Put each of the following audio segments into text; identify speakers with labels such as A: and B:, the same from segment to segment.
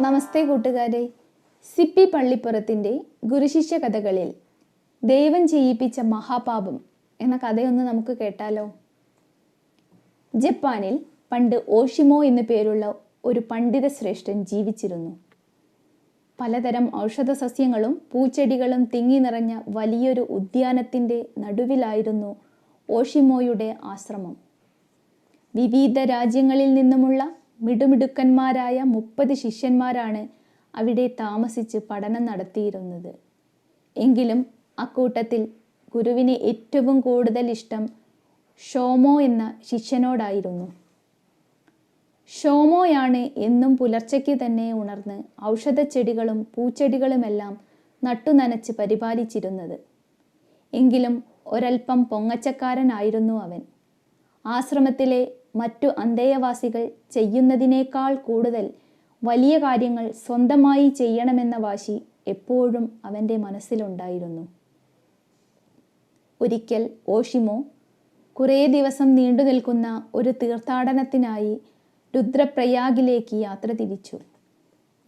A: നമസ്തേ കൂട്ടുകാരെ. സിപ്പി പള്ളിപ്പുറത്തിന്റെ ഗുരുശിഷ്യ കഥകളിൽ ദൈവം ചെയ്യിപ്പിച്ച മഹാപാപം എന്ന കഥയൊന്ന് നമുക്ക് കേട്ടാലോ? ജപ്പാനിൽ പണ്ട് ഓഷിമോ എന്നു പേരുള്ള ഒരു പണ്ഡിത ശ്രേഷ്ഠൻ ജീവിച്ചിരുന്നു. പലതരം ഔഷധ സസ്യങ്ങളും പൂച്ചെടികളും തിങ്ങി നിറഞ്ഞ വലിയൊരു ഉദ്യാനത്തിന്റെ നടുവിലായിരുന്നു ഓഷിമോയുടെ ആശ്രമം. വിവിധ രാജ്യങ്ങളിൽ നിന്നുമുള്ള മിടുമിടുക്കന്മാരായ മുപ്പത് ശിഷ്യന്മാരാണ് അവിടെ താമസിച്ച് പഠനം നടത്തിയിരുന്നത്. എങ്കിലും അക്കൂട്ടത്തിൽ ഗുരുവിന് ഏറ്റവും കൂടുതൽ ഇഷ്ടം ഷോമോ എന്ന ശിഷ്യനോടായിരുന്നു. ഷോമോയാണ് എന്നും പുലർച്ചയ്ക്ക് തന്നെ ഉണർന്ന് ഔഷധച്ചെടികളും പൂച്ചെടികളുമെല്ലാം നട്ടുനനച്ച് പരിപാലിച്ചിരുന്നത്. എങ്കിലും ഒരൽപ്പം പൊങ്ങച്ചക്കാരനായിരുന്നു അവൻ. ആശ്രമത്തിലെ മറ്റു അന്തേയവാസികൾ ചെയ്യുന്നതിനേക്കാൾ കൂടുതൽ വലിയ കാര്യങ്ങൾ സ്വന്തമായി ചെയ്യണമെന്ന വാശി എപ്പോഴും അവന്റെ മനസ്സിലുണ്ടായിരുന്നു. ഒരിക്കൽ ഓഷിമോ കുറേ ദിവസം നീണ്ടു നിൽക്കുന്ന ഒരു തീർത്ഥാടനത്തിനായി രുദ്രപ്രയാഗിലേക്ക് യാത്ര തിരിച്ചു.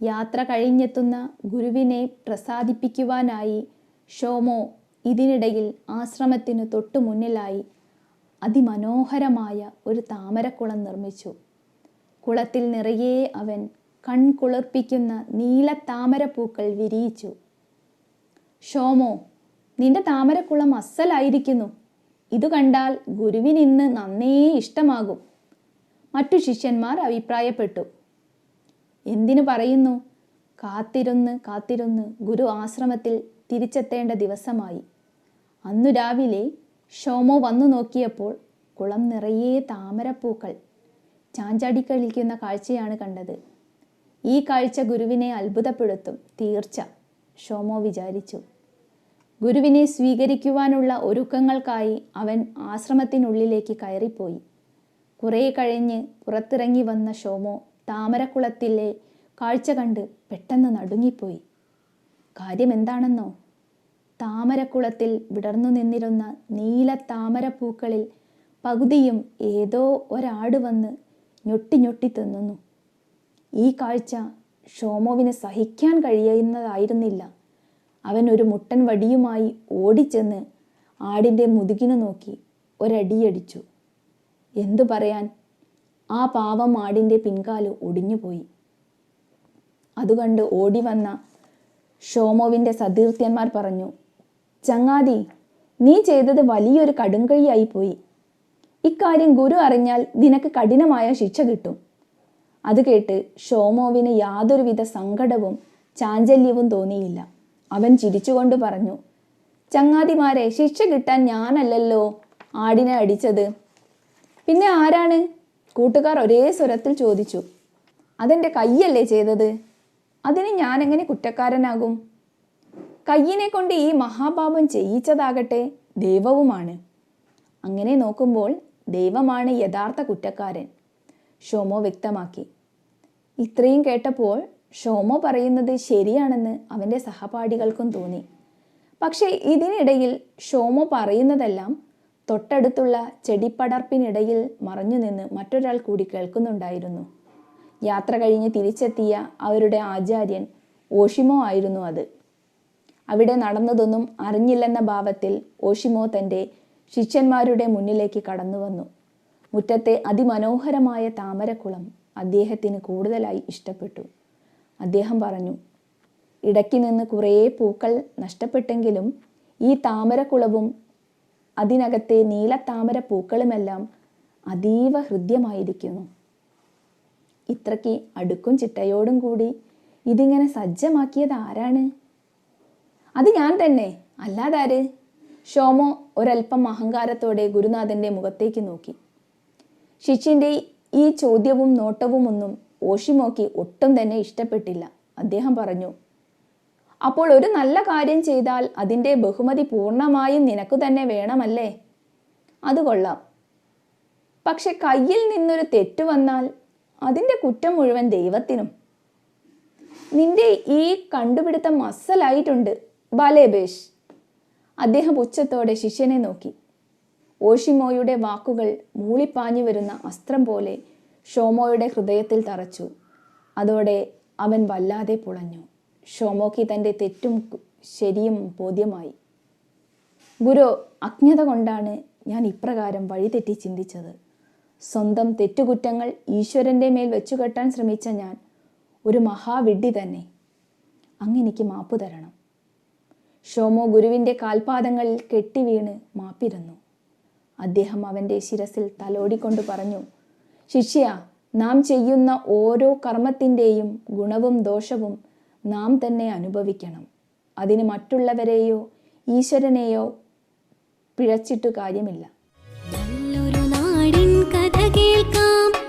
A: യാത്ര കഴിഞ്ഞെത്തുന്ന ഗുരുവിനെ പ്രസാദിപ്പിക്കുവാനായി ഷോമോ ഇതിനിടയിൽ ആശ്രമത്തിനു തൊട്ടു മുന്നിലായി അതിമനോഹരമായ ഒരു താമരക്കുളം നിർമ്മിച്ചു. കുളത്തിൽ നിറയെ അവൻ കൺകുളിർപ്പിക്കുന്ന നീല താമരപ്പൂക്കൾ വിരിയിച്ചു. ഷോമോ നിന്റെ താമരക്കുളം അസ്സലായിരിക്കുന്നു ഇത് കണ്ടാൽ ഗുരുവിനിന്ന് നന്നേ ഇഷ്ടമാകും. മറ്റു ശിഷ്യന്മാർ അഭിപ്രായപ്പെട്ടു. എന്തിനു പറയുന്നു? കാത്തിരുന്ന് കാത്തിരുന്ന് ഗുരു ആശ്രമത്തിൽ തിരിച്ചെത്തേണ്ട ദിവസമായി. അന്നു രാവിലെ ഷോമോ വന്നു നോക്കിയപ്പോൾ കുളം നിറയെ താമരപ്പൂക്കൾ ചാഞ്ചാടി കളിക്കുന്ന കാഴ്ചയാണ് കണ്ടത്. ഈ കാഴ്ച ഗുരുവിനെ അത്ഭുതപ്പെടുത്തും തീർച്ച ഷോമോ വിചാരിച്ചു. ഗുരുവിനെ സ്വീകരിക്കുവാനുള്ള ഒരുക്കങ്ങൾക്കായി അവൻ ആശ്രമത്തിനുള്ളിലേക്ക് കയറിപ്പോയി. കുറേ കഴിഞ്ഞ് പുറത്തിറങ്ങി വന്ന ഷോമോ താമരക്കുളത്തിലെ കാഴ്ച കണ്ട് പെട്ടെന്ന് നടുങ്ങിപ്പോയി. കാര്യം എന്താണെന്നോ? താമരക്കുളത്തിൽ വിടർന്നു നിന്നിരുന്ന നീല താമരപ്പൂക്കളിൽ പകുതിയും ഏതോ ഒരാട് വന്ന് ഞൊട്ടി ഞൊട്ടി തിന്നുന്നു. ഈ കാഴ്ച ഷോമോവിന് സഹിക്കാൻ കഴിയുന്നതായിരുന്നില്ല. അവൻ ഒരു മുട്ടൻ വടിയുമായി ഓടിച്ചെന്ന് ആടിന്റെ മുതുകിനു നോക്കി ഒരടിയടിച്ചു. എന്തു പറയാൻ? ആ പാവം ആടിന്റെ പിൻകാൽ ഒടിഞ്ഞുപോയി. അതുകണ്ട് ഓടി വന്ന ഷോമോവിന്റെ സതീർത്ഥ്യന്മാർ പറഞ്ഞു ചങ്ങാതി നീ ചെയ്തത് വലിയൊരു കടുങ്കഴിയായി പോയി. ഇക്കാര്യം ഗുരു അറിഞ്ഞാൽ നിനക്ക് കഠിനമായ ശിക്ഷ കിട്ടും. അത് കേട്ട് ഷോമോവിന് യാതൊരുവിധ സങ്കടവും ചാഞ്ചല്യവും തോന്നിയില്ല. അവൻ ചിരിച്ചുകൊണ്ട് പറഞ്ഞു ചങ്ങാതിമാരെ ശിക്ഷ കിട്ടാൻ ഞാനല്ലല്ലോ ആടിനെ അടിച്ചത്. പിന്നെ ആരാണ്? കൂട്ടുകാർ ഒരേ സ്വരത്തിൽ ചോദിച്ചു അതെന്റെ കയ്യല്ലേ ചെയ്തത്? അതിന് ഞാനെങ്ങനെ കുറ്റക്കാരനാകും? കയ്യിനെ കൊണ്ട് ഈ മഹാപാപം ചെയ്യിച്ചതാകട്ടെ ദൈവവുമാണ്. അങ്ങനെ നോക്കുമ്പോൾ ദൈവമാണ് യഥാർത്ഥ കുറ്റക്കാരൻ ഷോമോ വ്യക്തമാക്കി. ഇത്രയും കേട്ടപ്പോൾ ഷോമോ പറയുന്നത് ശരിയാണെന്ന് അവന്റെ സഹപാഠികൾക്കും തോന്നി. പക്ഷേ ഇതിനിടയിൽ ഷോമോ പറയുന്നതെല്ലാം തൊട്ടടുത്തുള്ള ചെടിപ്പടർപ്പിനിടയിൽ മറഞ്ഞു നിന്ന് മറ്റൊരാൾ കൂടി കേൾക്കുന്നുണ്ടായിരുന്നു. യാത്ര കഴിഞ്ഞ് തിരിച്ചെത്തിയ അവരുടെ ആചാര്യൻ ഓഷിമോ ആയിരുന്നു അത്. അവിടെ നടന്നതൊന്നും അറിഞ്ഞില്ലെന്ന ഭാവത്തിൽ ഓഷിമോ തന്റെ ശിഷ്യന്മാരുടെ മുന്നിലേക്ക് കടന്നു വന്നു. മുറ്റത്തെ അതിമനോഹരമായ താമരക്കുളം അദ്ദേഹത്തിന് കൂടുതലായി ഇഷ്ടപ്പെട്ടു. അദ്ദേഹം പറഞ്ഞു ഇടയ്ക്ക് നിന്ന് കുറേ പൂക്കൾ നഷ്ടപ്പെട്ടെങ്കിലും ഈ താമരക്കുളവും അതിനകത്തെ നീല താമര പൂക്കളുമെല്ലാം അതീവ ഹൃദ്യമായിരിക്കുന്നു. ഇത്രയ്ക്ക് അടുക്കും ചിട്ടയോടും കൂടി ഇതിങ്ങനെ സജ്ജമാക്കിയത് ആരാണ്? അത് ഞാൻ തന്നെ. അല്ലാതാര്? ഷോമോ ഒരൽപ്പം അഹങ്കാരത്തോടെ ഗുരുനാഥന്റെ മുഖത്തേക്ക് നോക്കി. ശിഷ്യന്റെ ഈ ചോദ്യവും നോട്ടവും ഒന്നും ഓഷിമോക്ക് ഒട്ടും തന്നെ ഇഷ്ടപ്പെട്ടില്ല. അദ്ദേഹം പറഞ്ഞു അപ്പോൾ ഒരു നല്ല കാര്യം ചെയ്താൽ അതിന്റെ ബഹുമതി പൂർണമായും നിനക്കു തന്നെ വേണമല്ലേ? അത് കൊള്ളാം. പക്ഷെ കയ്യിൽ നിന്നൊരു തെറ്റ് വന്നാൽ അതിന്റെ കുറ്റം മുഴുവൻ ദൈവത്തിനും. നിന്റെ ഈ കണ്ടുപിടുത്തം അസലായിട്ടുണ്ട്. ബാലേബേഷ്. അദ്ദേഹം ഉച്ചത്തോടെ ശിഷ്യനെ നോക്കി. ഓഷിമോയുടെ വാക്കുകൾ മൂളിപ്പാഞ്ഞു വരുന്ന അസ്ത്രം പോലെ ഷോമോയുടെ ഹൃദയത്തിൽ തറച്ചു. അതോടെ അവൻ വല്ലാതെ പുളഞ്ഞു. ഷോമോക്ക് തന്റെ തെറ്റും ശരിയും ബോധ്യമായി. ഗുരു അജ്ഞത കൊണ്ടാണ് ഞാൻ ഇപ്രകാരം വഴിതെറ്റി ചിന്തിച്ചത്. സ്വന്തം തെറ്റുകുറ്റങ്ങൾ ഈശ്വരന്റെ മേൽ വെച്ചുകെട്ടാൻ ശ്രമിച്ച ഞാൻ ഒരു മഹാവിഡ്ഢി തന്നെ. അങ്ങെനിക്ക് മാപ്പു തരണം. ഷോമോ ഗുരുവിന്റെ കാൽപാദങ്ങളിൽ കെട്ടിവീണ് മാപ്പിരുന്നു. അദ്ദേഹം അവന്റെ ശിരസിൽ തലോടിക്കൊണ്ട് പറഞ്ഞു ശിഷ്യ നാം ചെയ്യുന്ന ഓരോ കർമ്മത്തിന്റെയും ഗുണവും ദോഷവും നാം തന്നെ അനുഭവിക്കണം. അതിന് മറ്റുള്ളവരെയോ ഈശ്വരനെയോ പിഴച്ചിട്ടു കാര്യമില്ല.
B: നല്ലൊരു നാടിൻ കഥ കേൾക്കാം.